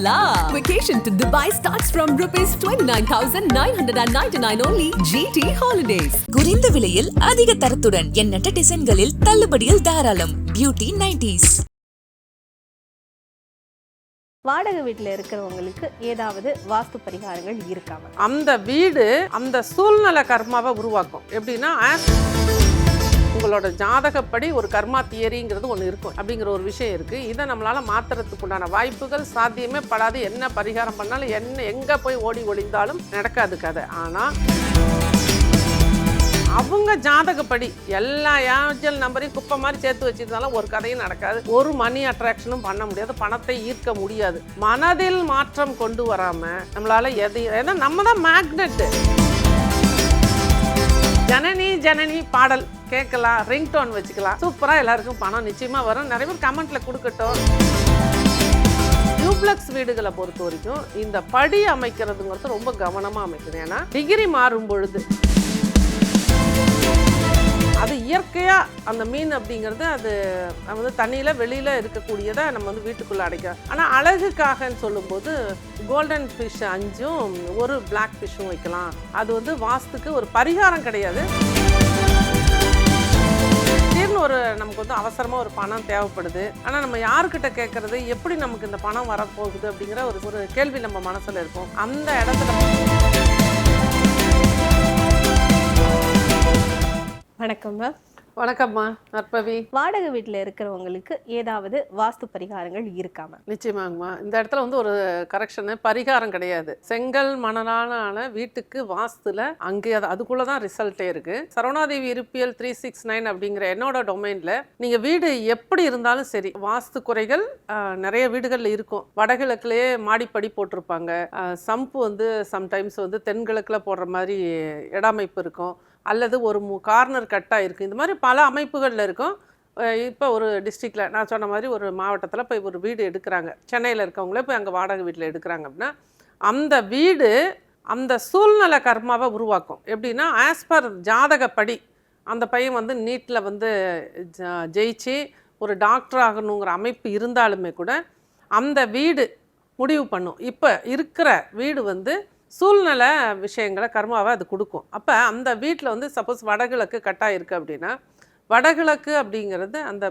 la! Vacation to Dubai starts from rupees 29,999 only GT Holidays. குறைந்த விலையில் அதிக தரத்துடன் எண்ணற்ற டிசைன்களில் தள்ளுபடியில் தாராளம் பியூட்டி நைன்டிஸ் வாடகை வீட்டில் இருக்கிறவங்களுக்கு ஏதாவது வாஸ்து பரிகாரங்கள் இருக்காம அந்த வீடு அந்த சூழ்நிலை கர்மாவை உருவாக்கும் எப்படின்னா as உங்களோட ஜாதகப்படி ஒரு கர்மா தியரிங்கிறது ஒன்று இருக்கும் அப்படிங்கிற ஒரு விஷயம் இருக்குது இதை நம்மளால் மாற்றுறதுக்கு உண்டான வாய்ப்புகள் சாத்தியமே படாது. என்ன பரிகாரம் பண்ணாலும் என்ன எங்கே போய் ஓடி ஒளிந்தாலும் நடக்காது கதை. ஆனால் அவங்க ஜாதகப்படி எல்லா ஏஞ்சல் நம்பரையும் குப்பை மாதிரி சேர்த்து வச்சிருந்தாலும் ஒரு கதையும் நடக்காது. ஒரு மணி அட்ராக்ஷனும் பண்ண முடியாது. பணத்தை ஈர்க்க முடியாது. மனதில் மாற்றம் கொண்டு வராமல் நம்மளால் எது ஏன்னா நம்ம தான் மேக்னெட்டு ஜனனி ஜனனி பாடல் கேட்கலாம் ரிங்டோன் வச்சுக்கலாம். சூப்பரா எல்லாருக்கும் பணம் நிச்சயமா வரும். நிறைய பேர் கமெண்ட்ல கொடுக்கட்டும். டியூப்ளக்ஸ் வீடுகளை பொறுத்த வரைக்கும் இந்த படி அமைக்கிறதுங்கிறது ரொம்ப கவனமா அமைக்கணும். ஏன்னா டிகிரி மாறும் பொழுது. அது இயற்கையாக அந்த மீன் அப்படிங்கிறது அது வந்து தண்ணியில் வெளியில் இருக்கக்கூடியதை நம்ம வந்து வீட்டுக்குள்ளே அடைக்கிறோம். ஆனால் அழகுக்காகன்னு சொல்லும்போது கோல்டன் ஃபிஷ் அஞ்சும் ஒரு பிளாக் ஃபிஷ்ஷும் வைக்கலாம். அது வந்து வாஸ்துக்கு ஒரு பரிகாரம் கிடையாது. திடீர்னு ஒரு நமக்கு வந்து அவசரமாக ஒரு பணம் தேவைப்படுது. ஆனால் நம்ம யாருக்கிட்ட கேட்கறது? எப்படி நமக்கு இந்த பணம் வரப்போகுது அப்படிங்கிற ஒரு ஒரு கேள்வி நம்ம மனசில் இருக்கும். அந்த இடத்துல வணக்கம் மேம் வணக்கம்மா நற்பவி. வாடகை வீட்டில் இருக்கிறவங்களுக்கு ஏதாவது வாஸ்து பரிகாரங்கள் இருக்காம நிச்சயமாங்கம்மா இந்த இடத்துல வந்து ஒரு கரெக்ஷனு பரிகாரம் கிடையாது. செங்கல் மணலான வீட்டுக்கு வாஸ்துல அங்கே அது அதுக்குள்ள தான் ரிசல்ட்டே இருக்கு. சரவணாதேவி இருப்பியல் த்ரீ சிக்ஸ் நைன் அப்படிங்கிற என்னோட டொமைன்ல நீங்க வீடு எப்படி இருந்தாலும் சரி வாஸ்து குறைகள் நிறைய வீடுகளில் இருக்கும். வடகிழக்குலயே மாடிப்படி போட்டிருப்பாங்க. சம்பு வந்து சம்டைம்ஸ் வந்து தென்கிழக்குல போடுற மாதிரி இடமைப்பு இருக்கும். அல்லது ஒரு கார்னர் கட்டாக இருக்குது இந்த மாதிரி பல அமைப்புகளில் இருக்கும். இப்போ ஒரு டிஸ்ட்ரிக்டில் நான் சொன்ன மாதிரி ஒரு மாவட்டத்தில் போய் ஒரு வீடு எடுக்கிறாங்க. சென்னையில் இருக்கவங்களே போய் அங்கே வாடகை வீட்டில் எடுக்கிறாங்க அப்படின்னா அந்த வீடு அந்த சூழ்நிலை கர்மாவை உருவாக்கும். எப்படின்னா ஆஸ் பர் ஜாதகப்படி அந்த பையன் வந்து நீட்டில் வந்து ஜ- ஜெயிச்சு ஒரு டாக்டர் ஆகணுங்கிற அமைப்பு இருந்தாலுமே கூட அந்த வீடு முடிவு பண்ணும். இப்போ இருக்கிற வீடு வந்து சூழ்நிலை விஷயங்களை கர்மாவை அது கொடுக்கும். அப்போ அந்த வீட்டில் வந்து சப்போஸ் வடகிழக்கு கட்டாக இருக்குது அப்படின்னா வடகிழக்கு அப்படிங்கிறது அந்த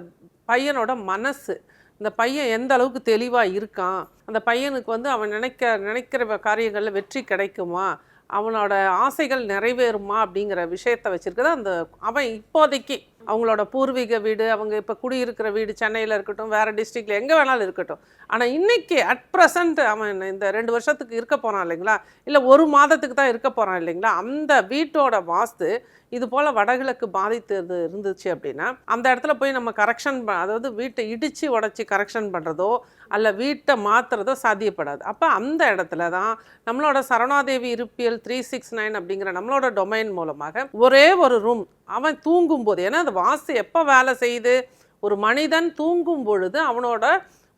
பையனோட மனசு. இந்த பையன் எந்த அளவுக்கு தெளிவாக இருக்கான் அந்த பையனுக்கு வந்து அவன் நினைக்க நினைக்கிற காரியங்களில் வெற்றி கிடைக்குமா அவனோட ஆசைகள் நிறைவேறுமா அப்படிங்கிற விஷயத்த வச்சுருக்கதான் அந்த அவன் இப்போதைக்கு அவங்களோட பூர்வீக வீடு அவங்க இப்போ குடியிருக்கிற வீடு சென்னையில் இருக்கட்டும் வேறு டிஸ்ட்ரிக்டில் எங்கே வேணாலும் இருக்கட்டும். ஆனால் இன்றைக்கி அட் ப்ரெசண்ட் அவன் இந்த ரெண்டு வருஷத்துக்கு இருக்க போகிறான் இல்லைங்களா? இல்லை ஒரு மாதத்துக்கு தான் இருக்க போகிறான் இல்லைங்களா? அந்த வீட்டோட வாஸ்து இது போல் வடகிழக்கு பாதித்தது இருந்துச்சு அப்படின்னா அந்த இடத்துல போய் நம்ம கரெக்ஷன் அதாவது வீட்டை இடித்து உடச்சி கரெக்ஷன் பண்ணுறதோ அல்ல வீட்டை மாற்றுறதோ சாத்தியப்படாது. அப்போ அந்த இடத்துல தான் நம்மளோட Saranadevi Iruppiyal three six nine அப்படிங்கிற நம்மளோட டொமைன் மூலமாக ஒரே ஒரு ரூம் அவன் தூங்கும்போது ஏன்னா அந்த வாசு எப்போ வேலை செய்யுது? ஒரு மனிதன் தூங்கும் பொழுது அவனோட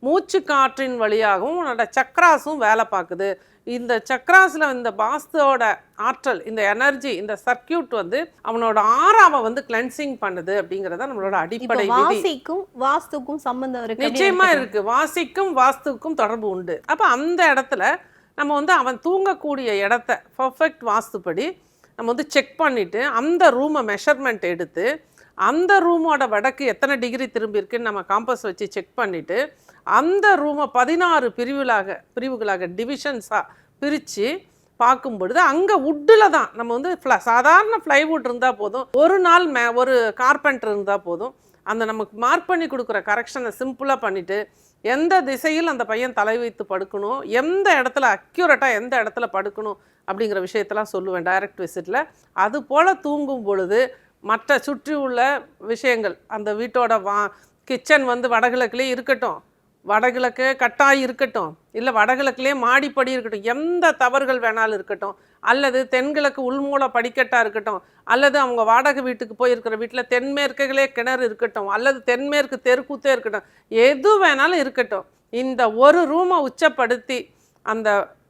மூச்சு காற்றின் வழியாகவும் அவனோட சக்ராஸும் வேலை பார்க்குது. இந்த சக்ராஸில் இந்த வாஸ்துவோட ஆற்றல் இந்த எனர்ஜி இந்த சர்க்கியூட் வந்து அவனோட ஆறாவை வந்து கிளென்சிங் பண்ணுது அப்படிங்கிறத நம்மளோட அடிப்படை வாசிக்கும் வாஸ்துக்கும் சம்பந்தம் இருக்கு நிச்சயமா. இருக்கு. வாசிக்கும் வாஸ்துக்கும் தொடர்பு உண்டு. அப்ப அந்த இடத்துல நம்ம வந்து அவன் தூங்கக்கூடிய இடத்த பர்ஃபெக்ட் வாஸ்துப்படி நம்ம வந்து செக் பண்ணிட்டு அந்த ரூமை மெஷர்மெண்ட் எடுத்து அந்த ரூமோட வடக்கு எத்தனை டிகிரி திரும்பி இருக்குன்னு நம்ம காம்பஸ் வச்சு செக் பண்ணிவிட்டு அந்த ரூமை பதினாறு பிரிவுகளாக பிரிவுகளாக டிவிஷன்ஸாக பிரித்து பார்க்கும் பொழுது அங்கே உட்டில் தான் நம்ம வந்து ஃப்ள சாதாரண ஃப்ளைவுட் இருந்தால் போதும் ஒரு நாள் மே ஒரு கார்பெண்டர் இருந்தால் போதும் அந்த நமக்கு மார்க் பண்ணி கொடுக்குற கரெக்ஷனை சிம்பிளாக பண்ணிவிட்டு எந்த திசையில் அந்த பையன் தலை வைத்து படுக்கணும் எந்த இடத்துல அக்யூரேட்டாக எந்த இடத்துல படுக்கணும் அப்படிங்கிற விஷயத்தெல்லாம் சொல்லுவேன் டைரக்ட் விசிட்டில் அது போல் தூங்கும் பொழுது மற்ற சுற்றி உள்ள விஷயங்கள் அந்த வீட்டோட வா கிச்சன் வந்து வடகிழக்குலேயே இருக்கட்டும். வடகிழக்கு கட்டாய் இருக்கட்டும். இல்லை வடகிழக்குலேயே மாடிப்படி இருக்கட்டும். எந்த தவறுகள் வேணாலும் இருக்கட்டும். அல்லது தென்கிழக்கு உள்மூல படிக்கட்டாக இருக்கட்டும். அல்லது அவங்க வாடகை வீட்டுக்கு போயிருக்கிற வீட்டில் தென்மேற்குகளே கிணறு இருக்கட்டும். அல்லது தென்மேற்கு தெருக்கூத்தே இருக்கட்டும். எது வேணாலும் இருக்கட்டும். இந்த ஒரு ரூமை உச்சப்படுத்தி அந்த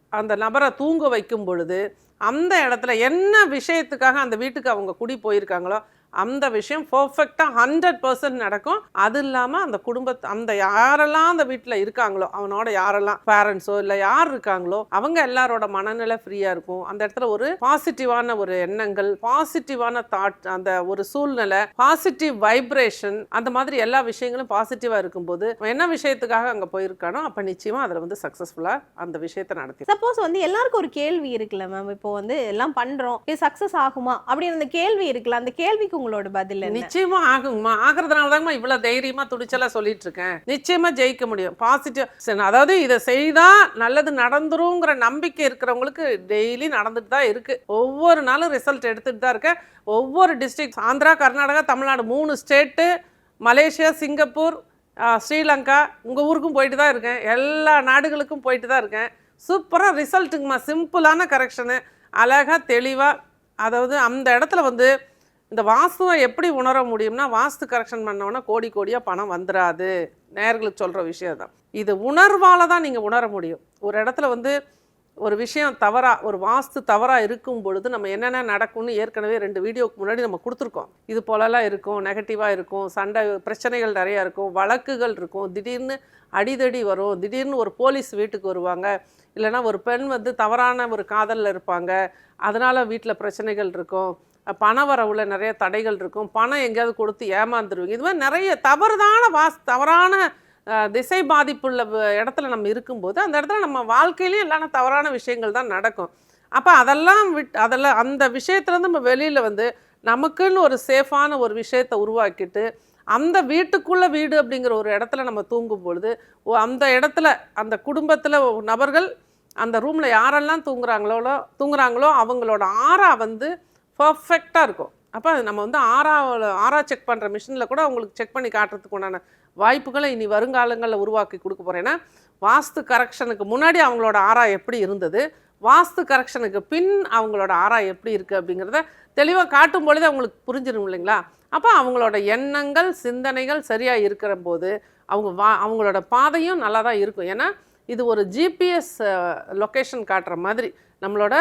அந்த நபரை தூங்க வைக்கும் பொழுது அந்த இடத்துல என்ன விஷயத்துக்காக அந்த வீட்டுக்கு அவங்க குடி போயிருக்காங்களோ அந்த விஷயம் பர்ஃபெக்டாக ஹண்ட்ரட் பர்சன்ட் நடக்கும். அது இல்லாமல் அந்த குடும்பத்தை அந்த யாரெல்லாம் அந்த வீட்டில் இருக்காங்களோ அவனோட யாரெல்லாம் பேரண்ட்ஸோ இல்லை யார் இருக்காங்களோ அவங்க எல்லாரோட மனநிலை ஃப்ரீயாக இருக்கும். அந்த இடத்துல ஒரு பாசிட்டிவான ஒரு எண்ணங்கள் பாசிட்டிவான தாட் அந்த ஒரு சூழ்நிலை பாசிட்டிவ் வைப்ரேஷன் அந்த மாதிரி எல்லா விஷயங்களும் பாசிட்டிவாக இருக்கும்போது என்ன விஷயத்துக்காக அங்கே போயிருக்கானோ அப்போ நிச்சயமாக அதில் வந்து சக்ஸஸ்ஃபுல்லாக அந்த விஷயத்தை நடத்தி சப்போஸ் வந்து எல்லாருக்கும் ஒரு கேள்வி இருக்குல்ல மேம் இப்போ வந்து எல்லாம் பண்ணுறோம் இது சக்ஸஸ் ஆகுமா? அப்படின்னு அந்த கேள்வி இருக்குல்ல அந்த கேள்விக்கு உங்களோட பதில் என்ன? நிச்சயமா ஆகுங்கம்மா. ஆகிறதுனால தாங்கம்மா இவ்வளோ தைரியமாக துணிச்சலாக சொல்லிட்டு இருக்கேன் நிச்சயமாக ஜெயிக்க முடியும். பாசிட்டிவ் அதாவது இதை செய்தால் நல்லது நடந்துருங்கிற நம்பிக்கை இருக்கிறவங்களுக்கு டெய்லி நடந்துட்டு தான் இருக்கு. ஒவ்வொரு நாளும் ரிசல்ட் எடுத்துட்டு தான் இருக்கேன். ஒவ்வொரு டிஸ்ட்ரிக்ட் ஆந்திரா கர்நாடகா தமிழ்நாடு மூணு ஸ்டேட்டு மலேசியா சிங்கப்பூர் ஸ்ரீலங்கா உங்கள் ஊருக்கும் போயிட்டு தான் இருக்கேன். எல்லா நாடுகளுக்கும் போயிட்டு தான் இருக்கேன். சூப்பராக ரிசல்ட்டுங்கம்மா சிம்பிளான கரெக்ஷனு அழகாக தெளிவாக அதாவது அந்த இடத்துல வந்து இந்த வாஸ்துவை எப்படி உணர முடியும்னா வாஸ்து கரெக்ஷன் பண்ணோன்னா கோடி கோடியாக பணம் வந்துடாது நேர்களுக்கு சொல்கிற விஷயம் தான். இது உணர்வால் தான் நீங்கள் உணர முடியும். ஒரு இடத்துல வந்து ஒரு விஷயம் தவறாக ஒரு வாஸ்து தவறாக இருக்கும் பொழுது நம்ம என்னென்ன நடக்கும்னு ஏற்கனவே ரெண்டு வீடியோக்கு முன்னாடி நம்ம கொடுத்துருக்கோம். இது போலலாம் இருக்கும் நெகட்டிவாக இருக்கும் சண்டை பிரச்சனைகள் நிறையா இருக்கும் வழக்குகள் இருக்கும் திடீர்னு அடிதடி வரும் திடீர்னு ஒரு போலீஸ் வீட்டுக்கு வருவாங்க இல்லைன்னா ஒரு பெண் வந்து தவறான ஒரு காதலில் இருப்பாங்க அதனால் வீட்டில் பிரச்சனைகள் இருக்கும் பண வரவுல நிறைய தடைகள் இருக்கும். பணம் எங்கேயாவது கொடுத்து ஏமாந்துருவீங்க. இது மாதிரி நிறைய தவறுதான வாஸ் தவறான திசை பாதிப்புள்ள இடத்துல நம்ம இருக்கும்போது அந்த இடத்துல நம்ம வாழ்க்கையிலையும் எல்லாம் தவறான விஷயங்கள் தான் நடக்கும். அப்போ அதெல்லாம் விட் அதெல்லாம் அந்த விஷயத்துலேருந்து நம்ம வெளியில் வந்து நமக்குன்னு ஒரு சேஃபான ஒரு விஷயத்தை உருவாக்கிட்டு அந்த வீட்டுக்குள்ள வீடு அப்படிங்கிற ஒரு இடத்துல நம்ம தூங்கும் பொழுது ஓ அந்த இடத்துல அந்த குடும்பத்தில் நபர்கள் அந்த ரூமில் யாரெல்லாம் தூங்குறாங்களோ தூங்குறாங்களோ அவங்களோட ஆறா வந்து பர்ஃபெக்டாக இருக்கும். அப்போ நம்ம வந்து ஆறா ஆறா செக் பண்ணுற மிஷினில் கூட அவங்களுக்கு செக் பண்ணி காட்டுறதுக்கு உண்டான வாய்ப்புகளை இனி வருங்காலங்களில் உருவாக்கி கொடுக்க போகிறேன் ஏன்னா வாஸ்து கரெக்ஷனுக்கு முன்னாடி அவங்களோட ஆறா எப்படி இருந்தது? வாஸ்து கரெக்ஷனுக்கு பின் அவங்களோட ஆறா எப்படி இருக்குது அப்படிங்கிறத தெளிவாக காட்டும் பொழுது அவங்களுக்கு புரிஞ்சிடும் இல்லைங்களா? அப்போ அவங்களோட எண்ணங்கள் சிந்தனைகள் சரியாக இருக்கிற போது அவங்க வா அவங்களோட பாதையும் நல்லா தான் இருக்கும். ஏன்னா இது ஒரு ஜிபிஎஸ் லொக்கேஷன் காட்டுற மாதிரி. நம்மளோட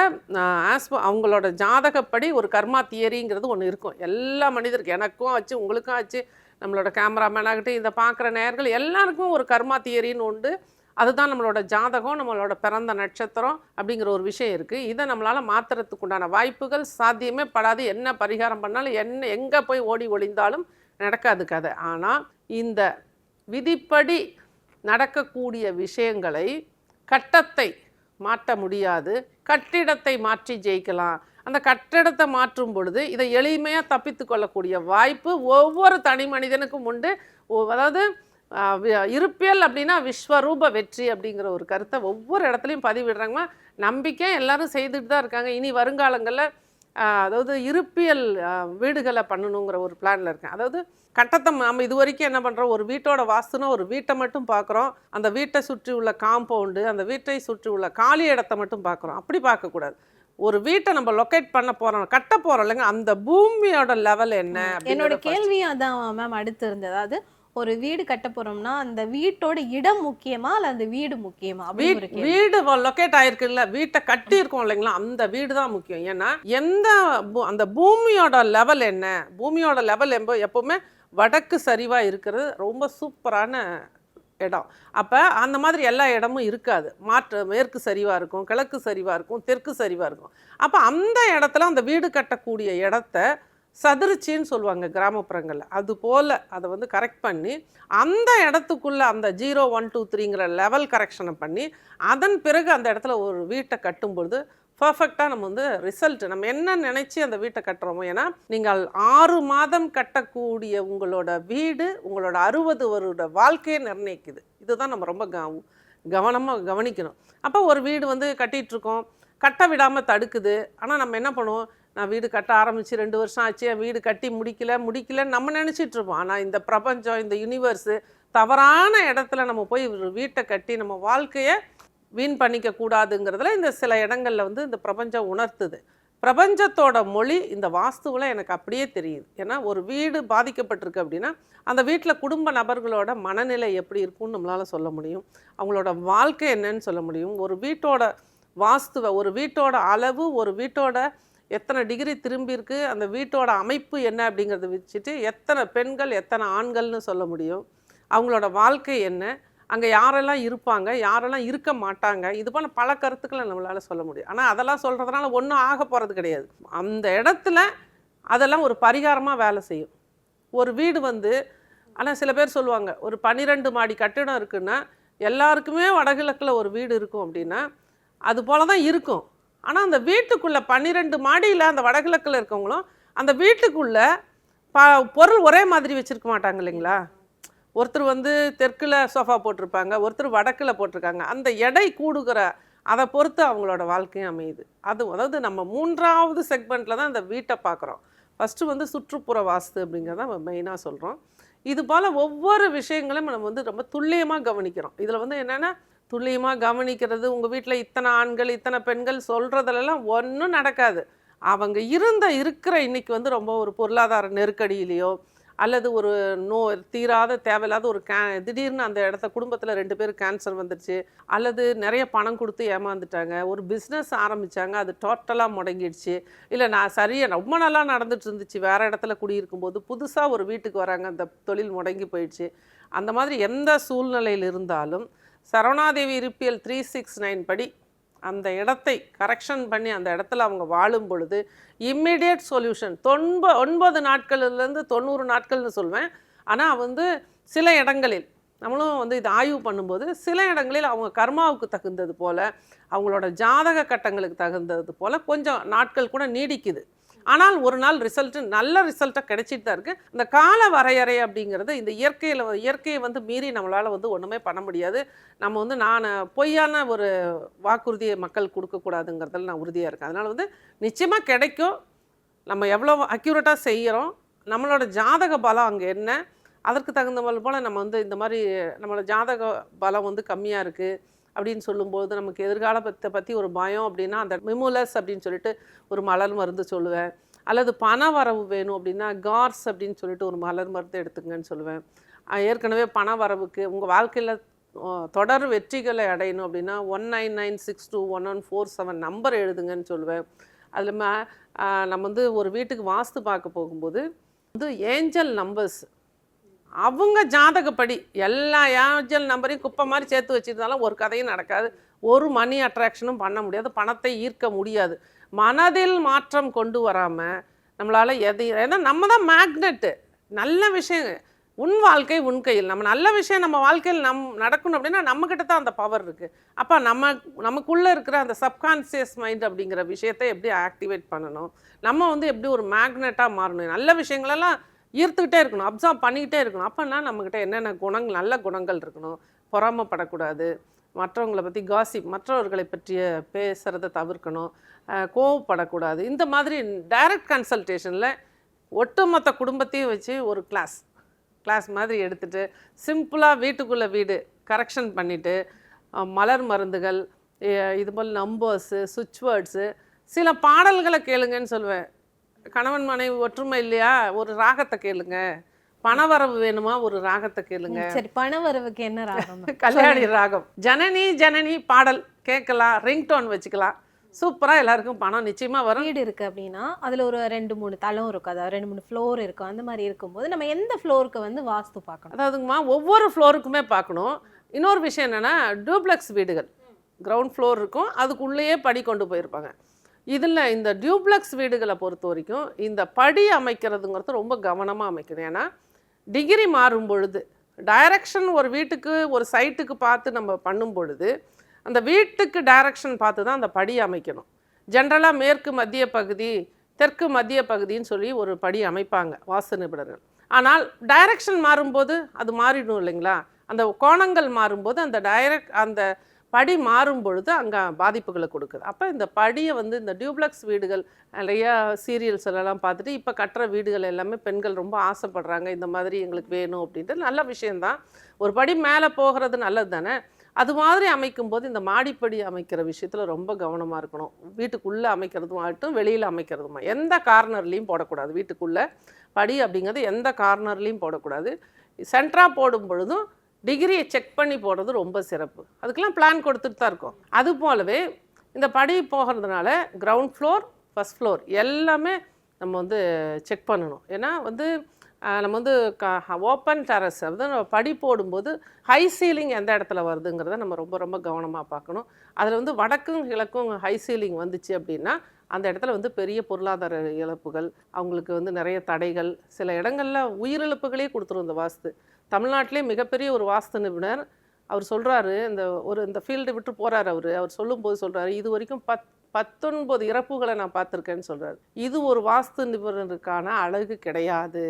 ஆஸ் அவங்களோட ஜாதகப்படி ஒரு கர்மா தியரிங்கிறது ஒன்று இருக்கும். எல்லா மனிதருக்கும் எனக்கும் ஆச்சு உங்களுக்கும் ஆச்சு நம்மளோட கேமராமேன் ஆகட்டும் இதை பார்க்குற நேர்கள் எல்லாருக்கும் ஒரு கர்மா தியரின்னு உண்டு. அதுதான் நம்மளோட ஜாதகம் நம்மளோட பிறந்த நட்சத்திரம் அப்படிங்கிற ஒரு விஷயம் இருக்குது இதை நம்மளால் மாற்றுறதுக்கு உண்டான வாய்ப்புகள் சாத்தியமே படாது. என்ன பரிகாரம் பண்ணாலும் என்ன எங்கே போய் ஓடி ஒளிந்தாலும் நடக்காது கதை. ஆனால் இந்த விதிப்படி நடக்கக்கூடிய விஷயங்களை கட்டத்தை மாற்ற முடியாது. கட்டிடத்தை மாற்றி ஜெயிக்கலாம். அந்த கட்டிடத்தை மாற்றும் பொழுது இதை எளிமையாக தப்பித்து கொள்ளக்கூடிய வாய்ப்பு ஒவ்வொரு தனி மனிதனுக்கும் உண்டு. அதாவது இருப்பியல் அப்படின்னா விஸ்வரூப வெற்றி அப்படிங்கிற ஒரு கருத்தை ஒவ்வொரு இடத்துலையும் பதிவிடுறாங்கம்மா நம்பிக்கை எல்லாரும் செய்துட்டு தான் இருக்காங்க. இனி வருங்காலங்களில் அதாவது இருப்பியல் வீடுகளை பண்ணணுங்கிற ஒரு பிளானில் இருக்கேன். அதாவது கட்டத்தை நம்ம இது வரைக்கும் என்ன பண்ணுறோம் ஒரு வீட்டோட வாஸ்துனா ஒரு வீட்டை மட்டும் பார்க்குறோம் அந்த வீட்டை சுற்றி உள்ள காம்பவுண்டு அந்த வீட்டை சுற்றி உள்ள காலி இடத்த மட்டும் பார்க்குறோம் அப்படி பார்க்கக்கூடாது ஒரு வீட்டை நம்ம லொக்கேட் பண்ண போகிறோம் கட்ட போகிறோம் இல்லைங்க அந்த பூமியோட லெவல் என்ன என்னோட கேள்வியும் அதான் மேம் அடுத்து இருந்தது. அதாவது ஒரு வீடு கட்ட போறோம்னா அந்த வீட்டோட இடம் முக்கியமா இல்ல அந்த வீடு முக்கியமா அப்படின்னு வீட்- வீடு லொக்கேட் ஆயிருக்குல்ல வீட்டை கட்டி இருக்கோம் இல்லைங்களா அந்த வீடு தான் முக்கியம். ஏன்னா எந்த அந்த பூமியோட லெவல் என்ன? பூமியோட லெவல் எப்போ எப்பவுமே வடக்கு சரிவாக இருக்கிறது ரொம்ப சூப்பரான இடம். அப்போ அந்த மாதிரி எல்லா இடமும் இருக்காது. மாற்று மேற்கு சரிவாக இருக்கும் கிழக்கு சரிவாக இருக்கும் தெற்கு சரிவாக இருக்கும். அப்போ அந்த இடத்துல அந்த வீடு கட்டக்கூடிய இடத்த சதுரிச்சின்னு சொல்லுவாங்க கிராமப்புறங்களில். அது போல் அதை வந்து கரெக்ட் பண்ணி அந்த இடத்துக்குள்ளே அந்த ஜீரோ ஒன் டூ த்ரீங்கிற லெவல் கரெக்ஷனை பண்ணி அதன் பிறகு அந்த இடத்துல ஒரு வீட்டை கட்டும்பொழுது பர்ஃபெக்டாக நம்ம வந்து ரிசல்ட் நம்ம என்ன நினச்சி அந்த வீட்டை கட்டுறோமோ ஏன்னா நீங்கள் ஆறு மாதம் கட்டக்கூடிய உங்களோட வீடு உங்களோட அறுபது வருட வாழ்க்கையை நிர்ணயிக்குது. இதுதான் நம்ம ரொம்ப க கவனமாக கவனிக்கணும். அப்போ ஒரு வீடு வந்து கட்டிட்டு இருக்கோம். கட்ட விடாமல் தடுக்குது. ஆனால் நம்ம என்ன பண்ணுவோம்? நான் வீடு கட்ட ஆரம்பித்து ரெண்டு வருஷம் ஆச்சு என் வீடு கட்டி முடிக்கல முடிக்கலன்னு நம்ம நினச்சிட்டு இருப்போம். ஆனால் இந்த பிரபஞ்சம் இந்த யூனிவர்ஸு தவறான இடத்துல நம்ம போய் வீட்டை கட்டி நம்ம வாழ்க்கையை வீண் பண்ணிக்க கூடாதுங்கிறதுல இந்த சில இடங்களில் வந்து இந்த பிரபஞ்சம் உணர்த்துது. பிரபஞ்சத்தோட மொழி இந்த வாஸ்துவில் எனக்கு அப்படியே தெரியுது. ஏன்னா ஒரு வீடு பாதிக்கப்பட்டிருக்கு அப்படின்னா அந்த வீட்டில் குடும்ப நபர்களோட மனநிலை எப்படி இருக்கும்னு நம்மளால் சொல்ல முடியும். அவங்களோட வாழ்க்கை என்னன்னு சொல்ல முடியும். ஒரு வீட்டோட வாஸ்துவை ஒரு வீட்டோட அளவு ஒரு வீட்டோட எத்தனை டிகிரி திரும்பியிருக்கு அந்த வீட்டோட அமைப்பு என்ன அப்படிங்கிறத வச்சுட்டு எத்தனை பெண்கள் எத்தனை ஆண்கள்னு சொல்ல முடியும். அவங்களோட வாழ்க்கை என்ன அங்கே யாரெல்லாம் இருப்பாங்க யாரெல்லாம் இருக்க மாட்டாங்க இது போல பல கருத்துக்களை நம்மளால் சொல்ல முடியும். ஆனால் அதெல்லாம் சொல்கிறதுனால ஒன்றும் ஆக போகிறது கிடையாது. அந்த இடத்துல அதெல்லாம் ஒரு பரிகாரமாக வேலை செய்யும். ஒரு வீடு வந்து ஆனால் சில பேர் சொல்லுவாங்க ஒரு பன்னிரெண்டு மாடி கட்டிடம் இருக்குன்னா எல்லாருக்குமே வடகிழக்கில் ஒரு வீடு இருக்கும் அப்படின்னா அது போல தான் இருக்கும். ஆனால் அந்த வீட்டுக்குள்ளே பன்னிரெண்டு மாடியில் அந்த வடகிழக்கில் இருக்கவங்களும் அந்த வீட்டுக்குள்ளே ப பொருள் ஒரே மாதிரி வச்சுருக்க மாட்டாங்க இல்லைங்களா? ஒருத்தர் வந்து தெற்கில் சோஃபா போட்டிருப்பாங்க ஒருத்தர் வடக்கில் போட்டிருக்காங்க. அந்த எடை கூடுகிற அதை பொறுத்து அவங்களோட வாழ்க்கையும் அமையுது. அது அதாவது நம்ம மூன்றாவது செக்மெண்ட்டில் தான் இந்த வீட்டை பார்க்குறோம். ஃபஸ்ட்டு வந்து சுற்றுப்புற வாஸ்து அப்படிங்கிறத நம்ம மெயினாக சொல்கிறோம் இது போல் ஒவ்வொரு விஷயங்களும் நம்ம வந்து ரொம்ப துல்லியமாக கவனிக்கிறோம். இதில் வந்து என்னென்னா துல்லியமாக கவனிக்கிறது. உங்கள் வீட்டில் இத்தனை ஆண்கள் இத்தனை பெண்கள் சொல்கிறதுலலாம் ஒன்றும் நடக்காது. அவங்க இருந்த இருக்கிற இன்னைக்கு வந்து ரொம்ப ஒரு பொருளாதார நெருக்கடியிலையோ அல்லது ஒரு நோ தீராத தேவையில்லாத ஒரு கே திடீர்னு அந்த இடத்த குடும்பத்தில் ரெண்டு பேர் கேன்சர் வந்துடுச்சு அல்லது நிறைய பணம் கொடுத்து ஏமாந்துட்டாங்க ஒரு பிஸ்னஸ் ஆரம்பித்தாங்க அது டோட்டலாக முடங்கிடுச்சு. இல்லை நான் சரியாக ரொம்ப நல்லா நடந்துட்டு இருந்துச்சு. வேறு இடத்துல குடியிருக்கும் போது புதுசாக ஒரு வீட்டுக்கு வராங்க அந்த தொழில் முடங்கி போயிடுச்சு. அந்த மாதிரி எந்த சூழ்நிலையில் இருந்தாலும் Saravanadevi Iruppiyal three six nine படி அந்த இடத்தை கரெக்ஷன் பண்ணி அந்த இடத்துல அவங்க வாழும் பொழுது இம்மிடியட் சொல்யூஷன் தொன்ப ஒன்பது நாட்கள்லேருந்து தொண்ணூறு நாட்கள்னு சொல்வேன். ஆனால் வந்து சில இடங்களில் நம்மளும் வந்து இது ஆய்வு பண்ணும்போது சில இடங்களில் அவங்க கர்மாவுக்கு தகுந்தது போல் அவங்களோட ஜாதக கட்டங்களுக்கு தகுந்தது போல் கொஞ்சம் நாட்கள் கூட நீடிக்குது. ஆனால் ஒரு நாள் ரிசல்ட்டு நல்ல ரிசல்ட்டாக கிடைச்சிட்டு தான் இருக்குது இந்த கால வரையறை அப்படிங்கிறது இந்த இயற்கையில் இயற்கையை வந்து மீறி நம்மளால் வந்து ஒன்றுமே பண்ண முடியாது. நம்ம வந்து நான் பொய்யான ஒரு வாக்குறுதியை மக்கள் கொடுக்கக்கூடாதுங்கிறதுல நான் உறுதியாக இருக்கேன். அதனால் வந்து நிச்சயமாக கிடைக்கும். நம்ம எவ்வளோ அக்யூரேட்டாக செய்கிறோம் நம்மளோட ஜாதக பலம் அங்கே என்ன? அதற்கு தகுந்த மாதிரி போல் நம்ம வந்து இந்த மாதிரி நம்மளோட ஜாதக பலம் வந்து கம்மியாக இருக்குது அப்படின்னு சொல்லும்போது நமக்கு எதிர்காலத்தை பற்றி ஒரு பயம் அப்படின்னா அந்த மிமுலஸ் அப்படின்னு சொல்லிட்டு ஒரு மலர் மருந்து சொல்லுவேன். அல்லது பண வரவு வேணும் அப்படின்னா கார்ஸ் அப்படின்னு சொல்லிட்டு ஒரு மலர் மருந்து எடுத்துங்கன்னு சொல்லுவேன். ஏற்கனவே பண வரவுக்கு உங்கள் வாழ்க்கையில் தொடர் வெற்றிகளை அடையணும் அப்படின்னா one nine nine six two one one four seven number எழுதுங்கன்னு சொல்லுவேன். அதில் நம்ம வந்து ஒரு வீட்டுக்கு வாஸ்து பார்க்க போகும்போது வந்து ஏஞ்சல் நம்பர்ஸ் அவங்க ஜாதகப்படி எல்லா ஏஞ்சல் நம்பரையும் குப்பை மாதிரி சேர்த்து வச்சிருந்தாலும் ஒரு கதையும் நடக்காது. ஒரு மணி அட்ராக்ஷனும் பண்ண முடியாது. பணத்தை ஈர்க்க முடியாது. மனதில் மாற்றம் கொண்டு வராமல் நம்மளால் எதை ஏன்னா நம்ம தான் மேக்னெட்டு நல்ல விஷயம் உன் வாழ்க்கை உன் கையில். நம்ம நல்ல விஷயம் நம்ம வாழ்க்கையில் நம் நடக்கணும் அப்படின்னா நம்மக்கிட்ட தான் அந்த பவர் இருக்குது அப்போ நம்ம நமக்குள்ளே இருக்கிற அந்த சப்கான்சியஸ் மைண்ட் அப்படிங்கிற விஷயத்தை எப்படி ஆக்டிவேட் பண்ணணும்? நம்ம வந்து எப்படி ஒரு மேக்னெட்டாக மாறணும்? நல்ல விஷயங்களெல்லாம் ஈர்த்துக்கிட்டே இருக்கணும். அப்சர்வ் பண்ணிக்கிட்டே இருக்கணும். அப்போனா நம்மக்கிட்ட என்னென்ன குணங்கள் நல்ல குணங்கள் இருக்கணும். பொறாமப்படக்கூடாது. மற்றவங்களை பற்றி காசிப் மற்றவர்களை பற்றிய பேசுகிறத தவிர்க்கணும். கோவப்படக்கூடாது. இந்த மாதிரி டைரக்ட் கன்சல்டேஷனில் ஒட்டுமொத்த குடும்பத்தையும் வச்சு ஒரு கிளாஸ் கிளாஸ் மாதிரி எடுத்துட்டு சிம்பிளாக வீட்டுக்குள்ளே வீடு கரெக்ஷன் பண்ணிவிட்டு மலர் மருந்துகள் இதுபோல் இது போல் நம்பர்ஸு சுவிட்ச் வேர்ட்ஸு சில பாடல்களை கேளுங்கன்னு சொல்லுவேன் கணவன் மனைவி ஒற்றுமை இல்லையா? ஒரு ராகத்தை கேளுங்க. பணவரவு வேணுமா? ஒரு ராகத்தை கேளுங்க. சரி பண வரவுக்கு என்ன ராகம் கல்யாணி ராகம். ஜனனி ஜனனி பாடல் கேட்கலாம் ரிங்டோன் வச்சுக்கலாம். சூப்பராக எல்லாருக்கும் பணம் நிச்சயமாக வரும். வீடு இருக்கு அப்படின்னா அதுல ஒரு ரெண்டு மூணு தளம் இருக்கும். அதாவது ரெண்டு மூணு ஃப்ளோர் இருக்கும். அந்த மாதிரி இருக்கும்போது நம்ம எந்த ஃப்ளோருக்கு வந்து வாஸ்து பார்க்கணும்? அதாவதுங்கம்மா ஒவ்வொரு ஃப்ளோருக்குமே பார்க்கணும். இன்னொரு விஷயம் என்னென்னா டூப்ளெக்ஸ் வீடுகள். கிரவுண்ட் ஃப்ளோர் இருக்கும். அதுக்குள்ளேயே படி கொண்டு போயிருப்பாங்க. இதில் இந்த டியூப்ளக்ஸ் வீடுகளை பொறுத்த வரைக்கும் இந்த படி அமைக்கிறதுங்கிறது ரொம்ப கவனமாக அமைக்கணும். ஏன்னா டிகிரி மாறும் பொழுது டைரக்ஷன் ஒரு வீட்டுக்கு ஒரு சைட்டுக்கு பார்த்து நம்ம பண்ணும் பொழுது அந்த வீட்டுக்கு டைரக்ஷன் பார்த்து தான் அந்த படி அமைக்கணும். ஜென்ரலாக மேற்கு மத்திய பகுதி தெற்கு மத்திய பகுதின்னு சொல்லி ஒரு படி அமைப்பாங்க வாசு நிபுணர்கள். ஆனால் டைரக்ஷன் மாறும்போது அது மாறிடும் இல்லைங்களா? அந்த கோணங்கள் மாறும்போது அந்த டைரக்ட் அந்த படி மாறும் பொழுது அங்கே பாதிப்புகளை கொடுக்குது. அப்போ இந்த படியை வந்து இந்த டியூப்ளெக்ஸ் வீடுகள் நிறையா சீரியல்ஸ் எல்லாம் பார்த்துட்டு இப்போ கட்டுற வீடுகள் எல்லாமே பெண்கள் ரொம்ப ஆசைப்படுறாங்க. இந்த மாதிரி எங்களுக்கு வேணும் அப்படின்ட்டு நல்ல விஷயந்தான் ஒரு படி மேலே போகிறது நல்லது தானே? அது மாதிரி அமைக்கும்போது இந்த மாடிப்படி அமைக்கிற விஷயத்தில் ரொம்ப கவனமாக இருக்கணும். வீட்டுக்குள்ளே அமைக்கிறதும் ஆகட்டும் வெளியில் அமைக்கிறதுமா எந்த கார்னர்லேயும் போடக்கூடாது. வீட்டுக்குள்ளே படி அப்படிங்கிறது எந்த கார்னர்லேயும் போடக்கூடாது. சென்ட்ராக போடும் பொழுதும் டிகிரியை செக் பண்ணி போடுறது ரொம்ப சிறப்பு. அதுக்கெல்லாம் பிளான் கொடுத்துட்டு தான் இருக்கோம். அது போலவே இந்த படி போகிறதுனால கிரவுண்ட் ஃப்ளோர் ஃபஸ்ட் ஃப்ளோர் எல்லாமே நம்ம வந்து செக் பண்ணணும். ஏன்னா வந்து நம்ம வந்து க ஓப்பன் டெரஸ் அதாவது நம்ம படி போடும்போது ஹை சீலிங் எந்த இடத்துல வருதுங்கிறத நம்ம ரொம்ப ரொம்ப கவனமாக பார்க்கணும். அதில் வந்து வடக்கும் கிழக்கும் ஹை சீலிங் வந்துச்சு அப்படின்னா அந்த இடத்துல வந்து பெரிய பொருளாதார இழப்புகள் அவங்களுக்கு வந்து நிறைய தடைகள் சில இடங்களில் உயிரிழப்புகளே கொடுத்துரும் இந்த வாஸ்து. தமிழ்நாட்டிலே மிகப்பெரிய ஒரு வாஸ்து நிபுணர் அவர் சொல்கிறாரு இந்த ஒரு இந்த ஃபீல்டு விட்டு போகிறார் அவர். அவர் சொல்லும்போது சொல்கிறாரு இது வரைக்கும் பத் பத்தொன்பது இறப்புகளை நான் பார்த்துருக்கேன்னு சொல்கிறார் இது ஒரு வாஸ்து நிபுணருக்கான அழகு கிடையாது.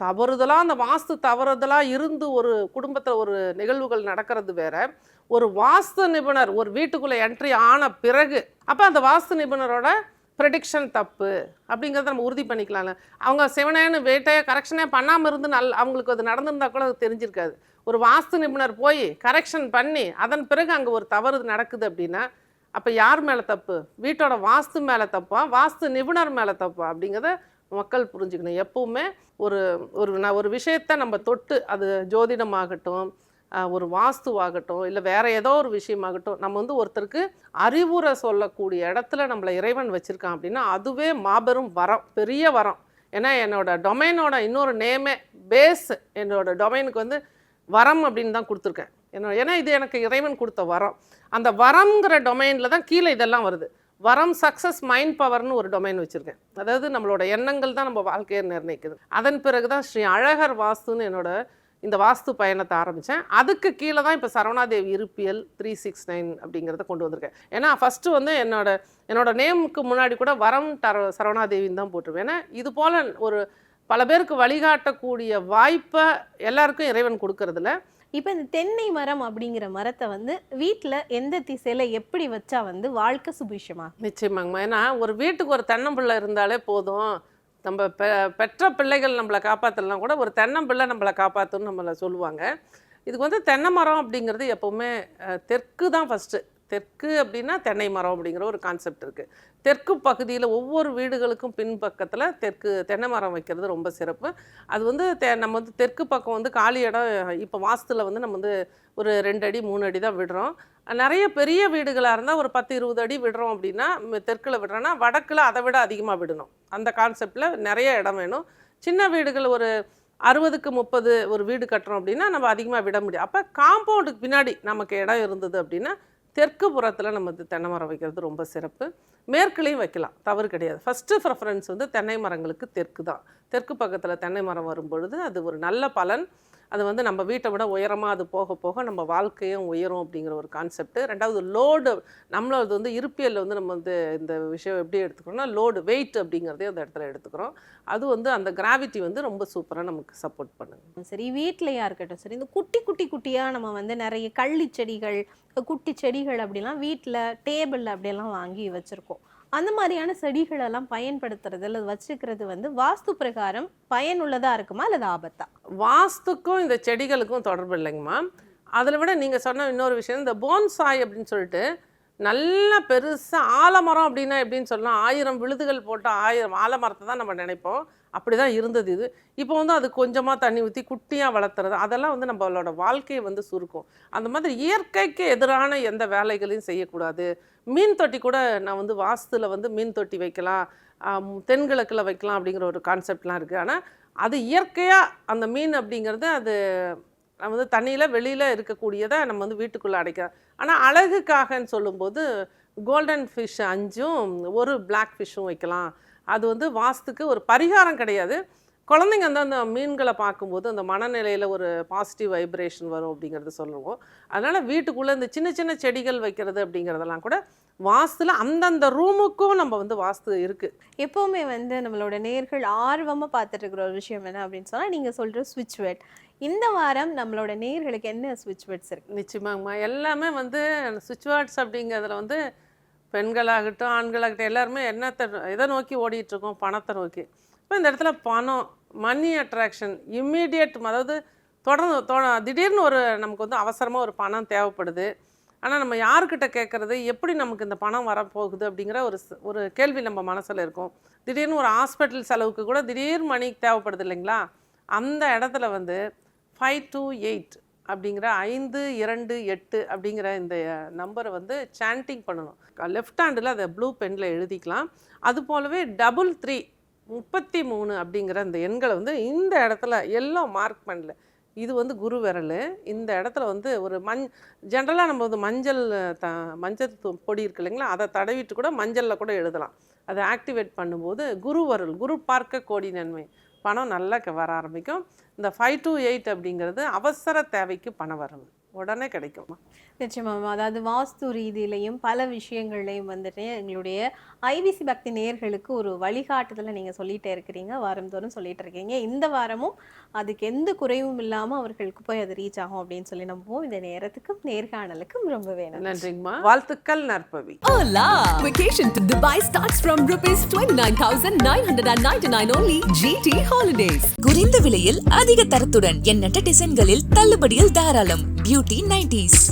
தவறுதலாக அந்த வாஸ்து தவறுதலாக இருந்து ஒரு குடும்பத்தில் ஒரு நிகழ்வுகள் நடக்கிறது வேற. ஒரு வாஸ்து நிபுணர் ஒரு வீட்டுக்குள்ளே என்ட்ரி ஆன பிறகு அப்போ அந்த வாஸ்து நிபுணரோட ப்ரெடிக்ஷன் தப்பு அப்படிங்கிறத நம்ம உறுதி பண்ணிக்கலாம்ல. அவங்க சிவனேன்னு வேட்டையை கரெக்ஷனே பண்ணாமல் இருந்து நல் அவங்களுக்கு அது நடந்திருந்தால் கூட அது தெரிஞ்சிருக்காது. ஒரு வாஸ்து நிபுணர் போய் கரெக்ஷன் பண்ணி அதன் பிறகு அங்கே ஒரு தவறு நடக்குது அப்படின்னா அப்போ யார் மேலே தப்பு? வீட்டோட வாஸ்து மேலே தப்பா? வாஸ்து நிபுணர் மேலே தப்பா? அப்படிங்கிறத மக்கள் புரிஞ்சுக்கணும். எப்பவுமே ஒரு ஒரு நான் ஒரு விஷயத்தை நம்ம தொட்டு அது ஜோதிடமாகட்டும் ஒரு வாஸ்துவாகட்டும் இல்லை வேற ஏதோ ஒரு விஷயமாகட்டும் நம்ம வந்து ஒருத்தருக்கு அறிவுரை சொல்லக்கூடிய இடத்துல நம்மளை இறைவன் வச்சுருக்கான் அப்படின்னா அதுவே மாபெரும் வரம் பெரிய வரம். ஏன்னா என்னோட டொமைனோட இன்னொரு நேமே பேஸ் என்னோட டொமைனுக்கு வந்து வரம் அப்படின்னு தான் கொடுத்துருக்கேன். என்னோட ஏன்னா இது எனக்கு இறைவன் கொடுத்த வரம். அந்த வரம்ங்கிற டொமைனில் தான் கீழே இதெல்லாம் வருது. வரம் சக்ஸஸ் மைண்ட் பவர்னு ஒரு டொமைன் வச்சுருக்கேன். அதாவது நம்மளோட எண்ணங்கள் தான் நம்ம வாழ்க்கையை நிர்ணயிக்குது. அதன் பிறகு தான் ஸ்ரீ அழகர் வாஸ்துன்னு என்னோட இந்த வாஸ்து பயணத்தை ஆரம்பித்தேன் அதுக்கு கீழே தான் இப்போ சரவணாதேவி இருப்பியல் த்ரீ சிக்ஸ் நைன் அப்படிங்கிறத கொண்டு வந்திருக்கேன். ஏன்னா ஃபஸ்ட்டு வந்து என்னோட என்னோட நேமுக்கு முன்னாடி கூட வரம் தர சரவணாதேவின்னு தான் போட்டிருவேன் ஏன்னா இது போல் ஒரு பல பேருக்கு வழிகாட்டக்கூடிய வாய்ப்பை எல்லாருக்கும் இறைவன் கொடுக்கறதில்ல. இப்போ இந்த தென்னை மரம் அப்படிங்கிற மரத்தை வந்து வீட்ல எந்த திசையில எப்படி வச்சா வந்து வாழ்க்கை சுபிஷமா? நிச்சயமாங்கம்மா. ஏன்னா ஒரு வீட்டுக்கு ஒரு தென்னம்பிள்ளை இருந்தாலே போதும். நம்ம பெ பெற்ற பிள்ளைகள் நம்மளை காப்பாற்றலாம் கூட ஒரு தென்னம்பிள்ளை நம்மளை காப்பாற்றுன்னு நம்மளை சொல்லுவாங்க. இதுக்கு வந்து தென்னை மரம் அப்படிங்கிறது எப்போவுமே தெற்கு தான் ஃபஸ்ட்டு தெற்கு அப்படின்னா தென்னை மரம் அப்படிங்கிற ஒரு கான்செப்ட் இருக்குது தெற்கு பகுதியில் ஒவ்வொரு வீடுகளுக்கும் பின்பக்கத்தில் தெற்கு தென்னை மரம் வைக்கிறது ரொம்ப சிறப்பு. அது வந்து தெ நம்ம வந்து தெற்கு பக்கம் வந்து காலி இடம் இப்போ வாஸ்துல வந்து நம்ம வந்து ஒரு ரெண்டு அடி மூணு அடி தான் விடுறோம். நிறைய பெரிய வீடுகளாக இருந்தால் ஒரு பத்து இருபது அடி விடுறோம் அப்படின்னா தெற்கில் விடுறோன்னா வடக்கில் அதை விட அதிகமாக விடணும். அந்த கான்செப்டில் நிறைய இடம் வேணும். சின்ன வீடுகள் ஒரு அறுபதுக்கு முப்பது ஒரு வீடு கட்டுறோம் அப்படின்னா நம்ம அதிகமாக விட முடியும் அப்போ காம்பவுண்டுக்கு பின்னாடி நமக்கு இடம் இருந்தது அப்படின்னா தெற்கு புறத்தில் நம்ம வந்து தென்னை மரம் வைக்கிறது ரொம்ப சிறப்பு. மேற்குலேயும் வைக்கலாம் தவறு கிடையாது. ஃபஸ்ட்டு ப்ரெஃபரன்ஸ் வந்து தென்னை மரங்களுக்கு தெற்கு தான். தெற்கு பக்கத்தில் தென்னை மரம் வரும் பொழுது அது ஒரு நல்ல பலன். அது வந்து நம்ம வீட்டை விட உயரமாக அது போக போக நம்ம வாழ்க்கையும் உயரும் அப்படிங்கிற ஒரு கான்செப்ட் ரெண்டாவது லோடு நம்மளது வந்து இருப்பியலில் வந்து நம்ம வந்து இந்த விஷயம் எப்படி எடுத்துக்கிறோம்னா லோடு வெயிட் அப்படிங்கிறதையும் அந்த இடத்துல எடுத்துக்கிறோம். அது வந்து அந்த கிராவிட்டி வந்து ரொம்ப சூப்பராக நமக்கு சப்போர்ட் பண்ணுங்க சரி வீட்லயா இருக்கட்டும் சரி இந்த குட்டி குட்டி குட்டியாக நம்ம வந்து நிறைய கள்ளி செடிகள் குட்டி செடிகள் அப்படிலாம் வீட்டில் டேபிளில் அப்படியெல்லாம் வாங்கி வச்சுருக்கோம். அந்த மாதிரியான செடிகளெல்லாம் பயன்படுத்துறது அல்லது வச்சுக்கிறது வந்து வாஸ்து பிரகாரம் பயனுள்ளதாக இருக்குமா அல்லது ஆபத்தா? வாஸ்துக்கும் இந்த செடிகளுக்கும் தொடர்பு இல்லைங்கம்மா அதில் விட நீங்கள் சொன்ன இன்னொரு விஷயம் இந்த போன்சாய் அப்படின்னு சொல்லிட்டு நல்ல பெருசாக ஆலமரம் அப்படின்னா எப்படின்னு சொல்லலாம் ஆயிரம் விழுதுகள் போட்ட ஆயிரம் ஆலமரத்தை தான் நம்ம நினைப்போம். அப்படி தான் இருந்தது இது. இப்போ வந்து அது கொஞ்சமாக தண்ணி ஊற்றி குட்டியாக வளர்த்துறது அதெல்லாம் வந்து நம்மளோட வாழ்க்கையை வந்து சுருக்கும். அந்த மாதிரி இயற்கைக்கு எதிரான எந்த வேலைகளையும் செய்யக்கூடாது. மீன் தொட்டி கூட நான் வந்து வாஸ்துல வந்து மீன் தொட்டி வைக்கலாம் தென்கிழக்கில் வைக்கலாம் அப்படிங்கிற ஒரு கான்செப்ட்லாம் இருக்குது ஆனால் அது இயற்கையாக அந்த மீன் அப்படிங்கிறது அது நம்ம வந்து தண்ணியில் வெளியில் இருக்கக்கூடியதை நம்ம வந்து வீட்டுக்குள்ளே அடைக்கலாம் ஆனால் அழகுக்காகன்னு சொல்லும்போது கோல்டன் ஃபிஷ் அஞ்சும் ஒரு பிளாக் ஃபிஷ்ஷும் வைக்கலாம். அது வந்து வாஸ்துக்கு ஒரு பரிகாரம் கிடையாது. குழந்தைங்க வந்து அந்த மீன்களை பார்க்கும்போது அந்த மனநிலையில் ஒரு பாசிட்டிவ் வைப்ரேஷன் வரும் அப்படிங்கிறத சொல்லுவோம். அதனால் வீட்டுக்குள்ளே இந்த சின்ன சின்ன செடிகள் வைக்கிறது அப்படிங்கிறதெல்லாம் கூட வாஸ்துல அந்தந்த ரூமுக்கும் நம்ம வந்து வாஸ்து இருக்குது எப்பவுமே வந்து நம்மளோட நேர்கள் ஆர்வமா பார்த்துட்டு இருக்கிற ஒரு விஷயம் என்ன அப்படின்னு சொன்னா நீங்க சொல்ற ஸ்விட்ச் வேர்ட் இந்த வாரம் நம்மளோட நேர்களுக்கு என்ன ஸ்விட்ச் வேர்ட்ஸ் இருக்கு? நிச்சயமாங்கம்மா. எல்லாமே வந்து சுவிட்ச் வேர்ட்ஸ் அப்படிங்கிறதுல வந்து பெண்களாகட்டும் ஆண்களாகட்டும் எல்லாருமே என்னத்தை எதை நோக்கி ஓடிட்டு இருக்கோம்? பணத்தை நோக்கி. இப்போ இந்த இடத்துல பணம் மணி அட்ராக்ஷன் இம்மீடியட் அதாவது தொடர்ந்து தொ- திடீர்னு ஒரு நமக்கு வந்து அவசரமாக ஒரு பணம் தேவைப்படுது. ஆனால் நம்ம யாருக்கிட்ட கேட்குறது எப்படி நமக்கு இந்த பணம் வரப்போகுது? அப்படிங்கிற ஒரு ஒரு கேள்வி நம்ம மனசில் இருக்கும். திடீர்னு ஒரு ஹாஸ்பிட்டல் செலவுக்கு கூட திடீர் மணி தேவைப்படுது இல்லைங்களா? அந்த இடத்துல வந்து ஃபைவ் டூ எயிட் அப்படிங்கிற ஐந்து இரண்டு எட்டு அப்படிங்கிற இந்த நம்பரை வந்து சாண்டிங் பண்ணணும். லெஃப்ட் ஹேண்டில் அதை ப்ளூ பெனில் எழுதிக்கலாம். அது போலவே டபுள் த்ரீ முப்பத்தி மூணு அப்படிங்கிற அந்த எண்களை வந்து இந்த இடத்துல எல்லோ மார்க் பண்ணல. இது வந்து குரு விரல். இந்த இடத்துல வந்து ஒரு மஞ் ஜென்ரலாக நம்ம வந்து மஞ்சள் த மஞ்சள் பொடி இருக்கு இல்லைங்களா? அதை தடவிட்டு கூட மஞ்சளில் கூட எழுதலாம். அதை ஆக்டிவேட் பண்ணும்போது குரு வரல் குரு பார்க்க கோடி நன்மை. பணம் நல்லா க- வர ஆரம்பிக்கும். இந்த ஃபைவ் டு எயிட் அப்படிங்கிறது அவசர தேவைக்கு பணம் வரவு. உடனே கிடைக்கும்? நிச்சயமாமா அதாவது வாஸ்து ரீதியிலையும் பல விஷயங்கள்லையும் வந்துட்டு எங்களுடைய ஐபிசி பக்தி நேயர்களுக்கு ஒரு வழிகாட்டுதலை நீங்கள் சொல்லிட்டே இருக்கிறீங்க. வாரந்தோறும் சொல்லிட்டு இருக்கீங்க. இந்த வாரமும் அதுக்கு எந்த குறைவும் இல்லாமல் அவர்களுக்கு போய் அது ரீச் ஆகும் அப்படின்னு சொல்லி நம்புவோம். இந்த நேரத்துக்கும் நேர்காணலுக்கும் ரொம்ப வேணும் நன்றிங்கம்மா. வாழ்த்துக்கள் நற்பவி. Hola! Vacation to Dubai starts from rupees 29,999 only. GT Holidays. குறைந்த விலையில் அதிக தரத்துடன் எண்ணற்ற டிசைன்களில் தள்ளுபடியில் தாராளம். Beauty nineties